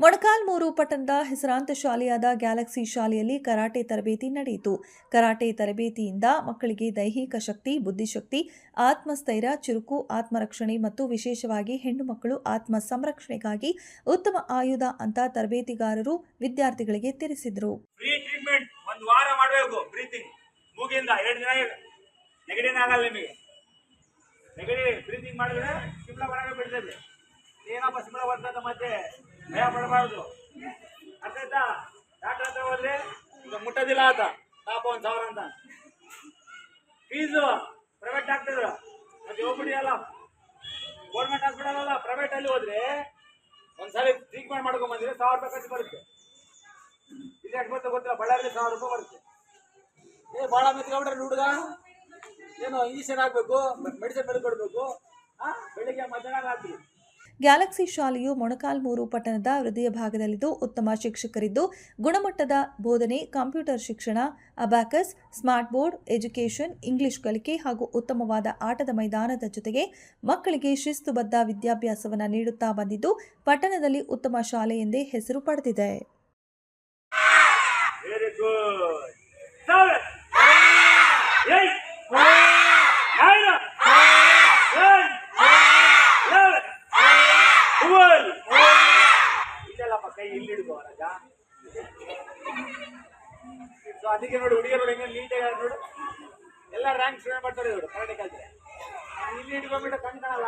ಮೊಣಕಾಲ್ಮೂರು ಪಟ್ಟಣದ ಹೆಸರಾಂತ ಶಾಲೆಯಾದ ಗ್ಯಾಲಕ್ಸಿ ಶಾಲೆಯಲ್ಲಿ ಕರಾಟೆ ತರಬೇತಿ ನಡೆಯಿತು. ಕರಾಟೆ ತರಬೇತಿಯಿಂದ ಮಕ್ಕಳಿಗೆ ದೈಹಿಕ ಶಕ್ತಿ, ಬುದ್ಧಿಶಕ್ತಿ, ಆತ್ಮಸ್ಥೈರ್ಯ, ಚುರುಕು, ಆತ್ಮರಕ್ಷಣೆ ಮತ್ತು ವಿಶೇಷವಾಗಿ ಹೆಣ್ಣು ಮಕ್ಕಳು ಆತ್ಮ ಸಂರಕ್ಷಣೆಗಾಗಿ ಉತ್ತಮ ಆಯುಧ ಅಂತ ತರಬೇತಿಗಾರರು ವಿದ್ಯಾರ್ಥಿಗಳಿಗೆ ತಿಳಿಸಿದರು. ಮತ್ತೆ? ಭಯ ಪಡಬಾರ್ದು. ಅರ್ಥಾಯ್ತಾ ಡಾಕ್ಟರ್ ಹತ್ರ ಹೋದ್ರೆ ಈಗ ಮುಟ್ಟೋದಿಲ್ಲ ಆತ. ಪಾಪ ಒಂದು ಸಾವಿರ ಅಂತ. ಫೀಸು ಪ್ರೈವೇಟ್ ಡಾಕ್ಟರ್ ಅದು ಹೋಗ್ಬಿಡಿ ಅಲ್ಲ ಗೌರ್ಮೆಂಟ್ ಹಾಸ್ಪಿಟಲ್ ಅಲ್ಲ ಪ್ರೈವೇಟ್ ಅಲ್ಲಿ ಹೋದ್ರೆ ಒಂದ್ಸಲ ಟ್ರೀಟ್ಮೆಂಟ್ ಮಾಡ್ಕೊಂಡ್ ಬಂದಿದ್ರೆ ಸಾವಿರ ರೂಪಾಯಿ ಖರ್ಚು ಬರುತ್ತೆ. ಇಲ್ಲಿ ಎಷ್ಟು ಬರ್ತದೆ ಗೊತ್ತಿಲ್ಲ? ಬಳ್ಳಾರಿ ಸಾವಿರ ರೂಪಾಯಿ ಬರುತ್ತೆ. ಏ ಭಾಳ ಮೆತ್ಕೊಂಡ್ರೆ ಹುಡುಗ. ಏನು ಇಂಜೆಕ್ಷನ್ ಹಾಕ್ಬೇಕು, ಮೆಡಿಸಿನ್ ಮೇಲೆ ಕೊಡಬೇಕು. ಹಾಂ ಬೆಳಿಗ್ಗೆ ಮಧ್ಯಾಹ್ನ ಹಾಕ್ತೀವಿ ಗ್ಯಾಲಕ್ಸಿ ಶಾಲೆಯು ಮೊಣಕಾಲ್ಮೂರು ಪಟ್ಟಣದ ಹೃದಯ ಭಾಗದಲ್ಲಿದ್ದು ಉತ್ತಮ ಶಿಕ್ಷಕರಿದ್ದು ಗುಣಮಟ್ಟದ ಬೋಧನೆ, ಕಂಪ್ಯೂಟರ್ ಶಿಕ್ಷಣ, abacus, smart board, education, English ಕಲಿಕೆ ಹಾಗೂ ಉತ್ತಮವಾದ ಆಟದ ಮೈದಾನದ ಜೊತೆಗೆ ಮಕ್ಕಳಿಗೆ ಶಿಸ್ತುಬದ್ಧ ವಿದ್ಯಾಭ್ಯಾಸವನ್ನು ನೀಡುತ್ತಾ ಬಂದಿದ್ದು ಪಟ್ಟಣದಲ್ಲಿ ಉತ್ತಮ ಶಾಲೆ ಎಂದೇ ಹೆಸರು ಪಡೆದಿದೆ. ಇದೆಲ್ಲಪ್ಪ ಇಲ್ಲಿ ಹಿಡ್ಕೋ ರಾಜ ಸೊ ಅದಕ್ಕೆ ನೋಡಿ ಹುಡುಗಿಯರು ಹೆಂಗೆ ನೀಟಾಗಿ ನೋಡು. ಎಲ್ಲ ರ್ಯಾಂಕ್ ಸ್ಟೂಡೆಂಟ್ ಮಾಡ್ತಾರೆ ಇವರು ಕರಾಟೆ ಇಲ್ಲಿ ಹಿಡ್ಕೊಂಡ್ಬಿಟ್ಟು ಕಣ್ ಕಾಣಲ್ಲ.